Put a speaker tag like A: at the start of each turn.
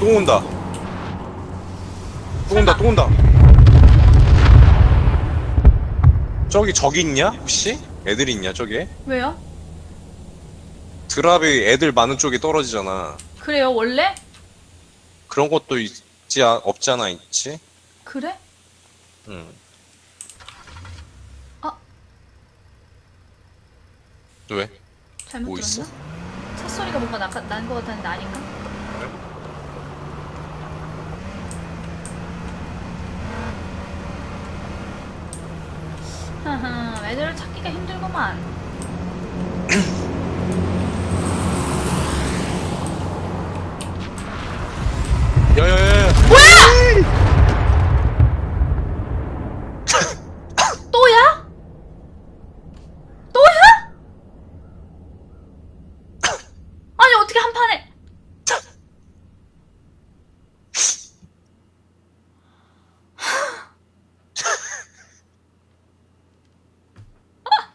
A: 또 온다. 또 온다, 또 온다. 저기 저기 있냐? 혹시? 애들 있냐, 저기?
B: 왜요?
A: 드랍이 애들 많은 쪽에 떨어지잖아.
B: 그래요 원래?
A: 그런 것도 있지, 아- 않아 있지?
B: 그래?
A: 응.
B: 아.
A: 왜?
B: 잘못
A: 뭐
B: 들었나?
A: 있어?
B: 차 소리가 뭔가 난것 같았는데 아닌가? 하하 애들을 찾기가 힘들구만